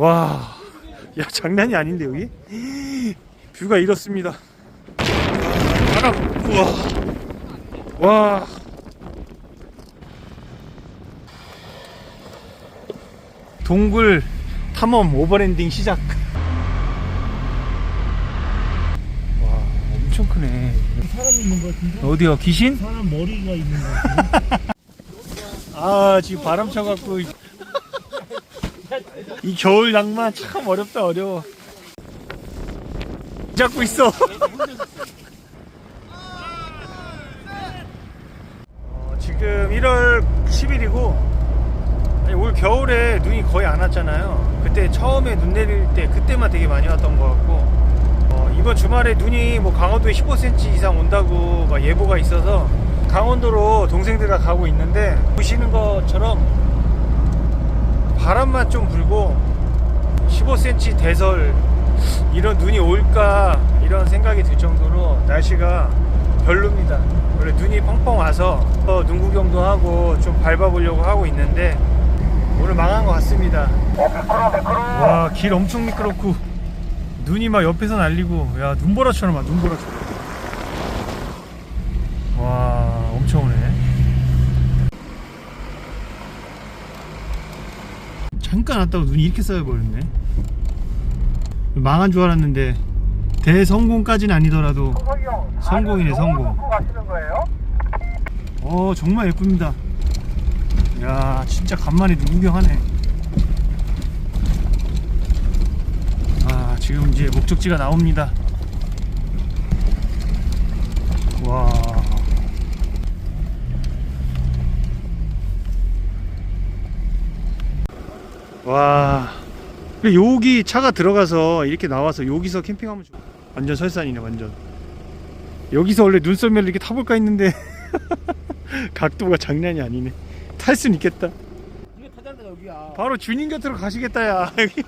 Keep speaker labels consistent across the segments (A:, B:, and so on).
A: 와, 야 장난이 아닌데 여기 뷰가 이렇습니다. 바람, 우와, 와. 동굴 탐험 오버랜딩 시작. 와, 엄청 크네.
B: 사람 있는 거 같은데?
A: 어디야, 귀신?
B: 사람 머리가 있는 거 같은데?
A: 아, 지금 바람 쳐갖고. 이- 이 겨울 낭만 참 어렵다, 어려워. 잡고 있어. 어, 지금 1월 10일이고, 올 겨울에 눈이 거의 안 왔잖아요. 그때 처음에 눈 내릴 때, 그때만 되게 많이 왔던 것 같고, 어, 이번 주말에 눈이 뭐 강원도에 15cm 이상 온다고 막 예보가 있어서 강원도로 동생들과 가고 있는데 보시는 것처럼 바람만 좀 불고 15cm 대설 이런 눈이 올까 이런 생각이 들 정도로 날씨가 별로입니다. 원래 눈이 펑펑 와서 어, 눈 구경도 하고 좀 밟아보려고 하고 있는데 오늘 망한 것 같습니다. 와, 길 엄청 미끄럽고 눈이 막 옆에서 날리고 야 눈보라처럼 와 눈보라처럼 와 엄청 오네 잠깐 왔다고 눈이 이렇게 쌓여버렸네. 망한 줄 알았는데 대성공까지는 아니더라도 성공이네 성공. 어 정말 예쁩니다. 야 진짜 간만에 눈 구경하네. 아 지금 이제 목적지가 나옵니다. 와 와. 그 여기 차가 들어가서 이렇게 나와서 여기서 캠핑하면 좋... 완전 설산이네 완전. 여기서 원래 눈썰매를 이렇게 타볼까 했는데 각도가 장난이 아니네. 탈 순 있겠다.
B: 여기야.
A: 바로 주님 곁으로 가시겠다 야. 여기.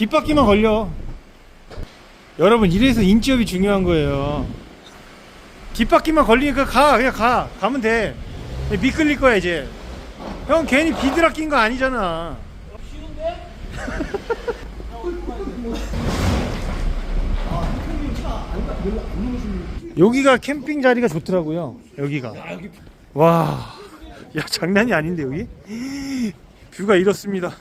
A: 뒷바퀴만 걸려. 여러분 이래서 인지업이 중요한 거예요. 뒷바퀴만 걸리니까 가 그냥 가 가면 돼. 미끌릴 거야 이제. 형 괜히 비드라 낀거 아니잖아. 여기가 캠핑 자리가 좋더라고요. 여기가. 와, 야 장난이 아닌데 여기 뷰가 이렇습니다.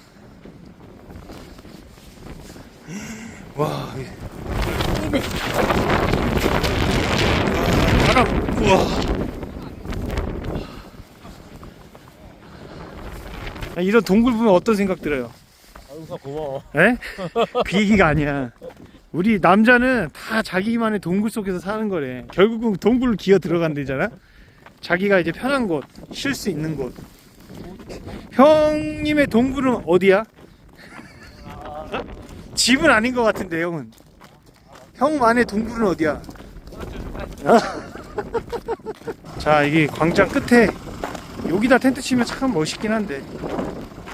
A: 와, 이- 바람, 우와. 아, 이런 동굴 보면 어떤 생각 들어요?
B: 아유사 고마워.
A: 에? 비기가 아니야. 우리 남자는 다 자기만의 동굴 속에서 사는 거래. 결국은 동굴로 기어 들어간대잖아. 자기가 이제 편한 곳, 쉴 수 있는 곳. 형님의 동굴은 어디야? 집은 아닌 것 같은데 형은. 형만의 동굴은 어디야? 어? 자, 이게 광장 끝에 여기다 텐트 치면 참 멋있긴 한데.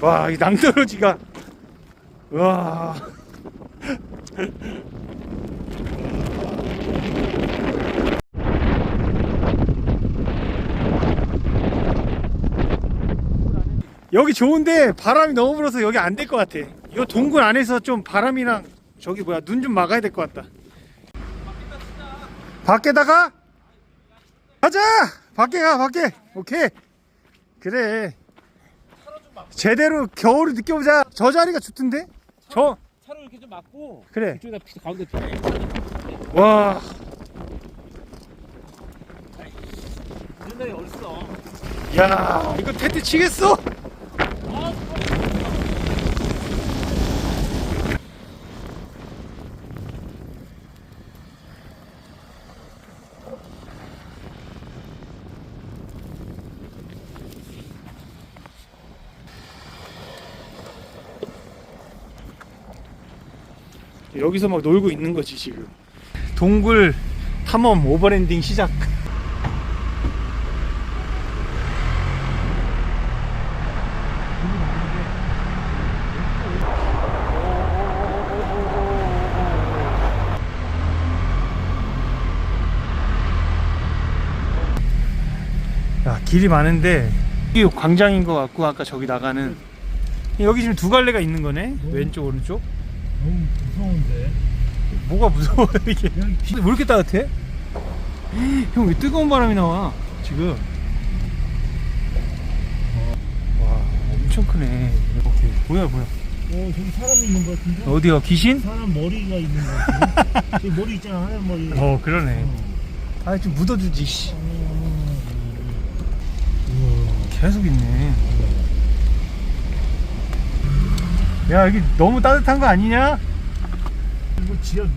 A: 와, 이 낭떠러지가 와. 여기 좋은데 바람이 너무 불어서 여기 안 될 것 같아. 이거 동굴 안에서 좀 바람이랑 저기 뭐야 눈 좀 막아야 될 것 같다. 밖에다가 가자. 밖에 가 밖에. 오케이. 그래. 제대로 겨울을 느껴보자. 저 자리가 좋던데? 저
B: 차를 이렇게 좀 막고
A: 그래.
B: 이쪽에다 피, 가운데 피.
A: 와.
B: 데가 어딨어?
A: 야, 이거 텐트 치겠어? 여기서 막 놀고 있는 거지 지금. 동굴 탐험 오버랜딩 시작. 야, 길이 많은데 이 광장인 것 같고 아까 저기 나가는. 여기 지금 두 갈래가 있는 거네? 왼쪽 오른쪽?
B: 너무 무서운데.
A: 뭐가 무서워 이게 왜 이렇게 따뜻해? 형 왜 뜨거운 바람이 나와 지금 와 엄청 크네 이렇게 뭐야 뭐야
B: 어, 저기 사람 있는 것 같은데?
A: 어디야 귀신?
B: 사람 머리가 있는 것 같은데? 저기 머리 있잖아, 하얀 머리.
A: 어 그러네 아 좀 묻어주지 씨. 계속 있네 야 여기 너무 따뜻한 거 아니냐?
B: 이거 진짜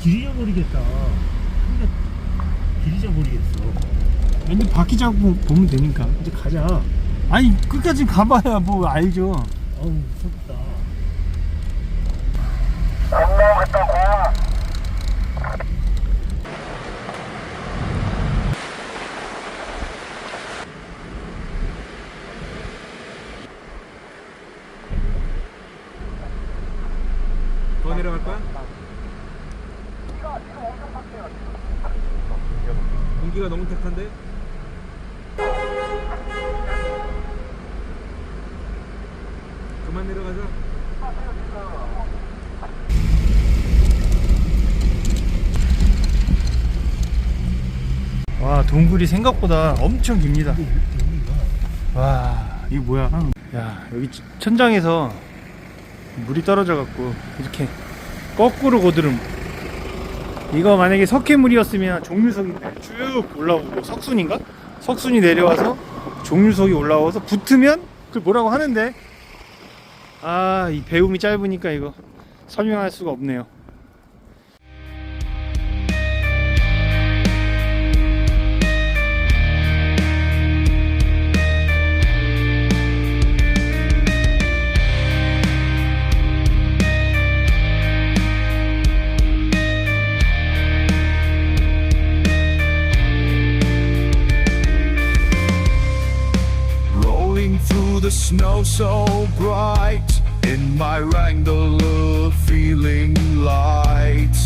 B: 길 잃어버리겠다. 진짜 길 잊어버리겠어.
A: 근데 바퀴 잡고 보면 되니까 이제 가자 아니 끝까지 가봐야 뭐 알죠
B: 어우, 무섭다.
C: 더 내려갈 거야? 공기가 너무 탁한데? 그만 내려가자.
A: 와 동굴이 생각보다 엄청 깁니다 와 이거 뭐야 야 여기 천장에서 물이 떨어져 갖고 이렇게 거꾸로 고드름. 이거 만약에 석회물이었으면 종류석이 쭉 올라오고 석순인가? 석순이 내려와서 종류석이 올라와서 붙으면 그 뭐라고 하는데? 아 이 배움이 짧으니까 이거 설명할 수가 없네요
D: so bright. In my Wrangler feeling light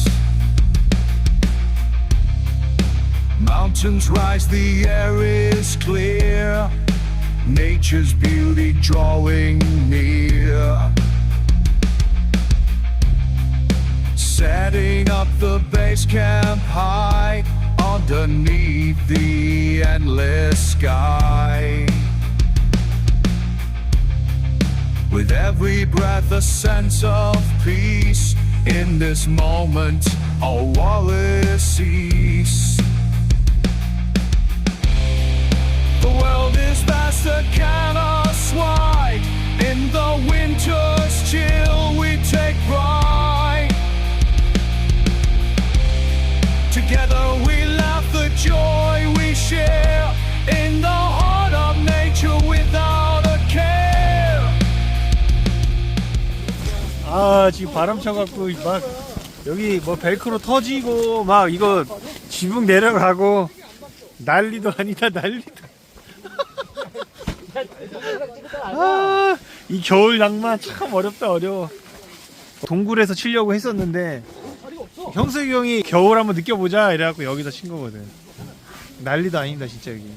D: Mountains rise, the air is clear. Nature's beauty drawing near. Setting up the base camp high Underneath the endless sky every breath, a sense of peace. In this moment, all worries cease. The world is vast, a canvas
A: 아 지금 바람 쳐갖고 막 여기 뭐 벨크로 터지고 막 이거 지붕 내려가고 난리도 아니다 난리도. 아 이 겨울 낭만 참 어렵다 어려워. 동굴에서 치려고 했었는데 형석이 형이 겨울 한번 느껴보자 이래갖고 여기서 친 거거든. 난리도 아니다 진짜 여기.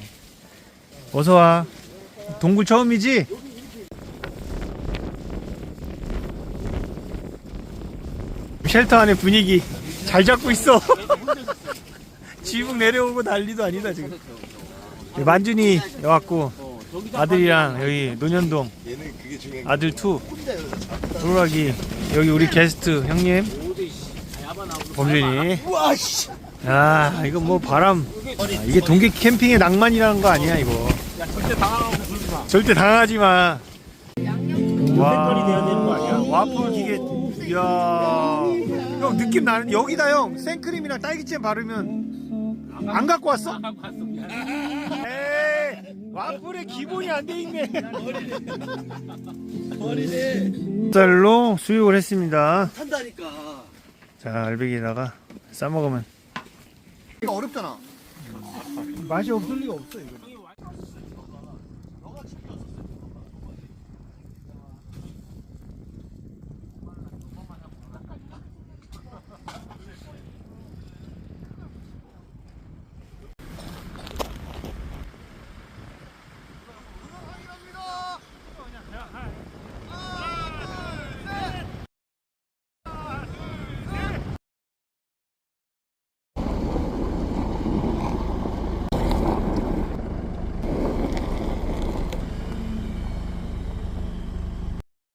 A: 어서와. 동굴 처음이지? 쉘터 안에 분위기 잘 잡고 있어. 지붕 내려오고 난리도 아니다 지금. 네, 만준이 왔고 아들이랑 여기 논현동 아들 투 도라기 여기 우리 게스트 형님 범준이. 아 이거 뭐 바람 아, 이게 동계 캠핑의 낭만이라는 거 아니야 이거. 절대 당하지 마.
B: 돼야 되는 거 아니야?
A: 와플 기계. 이야. 형 느낌 나는 여기다 형 생크림이랑 딸기잼 바르면 안 갖고 왔어? 에이, 와플에 기본이 안 돼 있네. 쌀로 수육을 했습니다.
E: 한다니까.
A: 자, 알배기에다가 싸 먹으면
E: 이거 어렵잖아.
A: 맛이 없을 리가 없어 이거.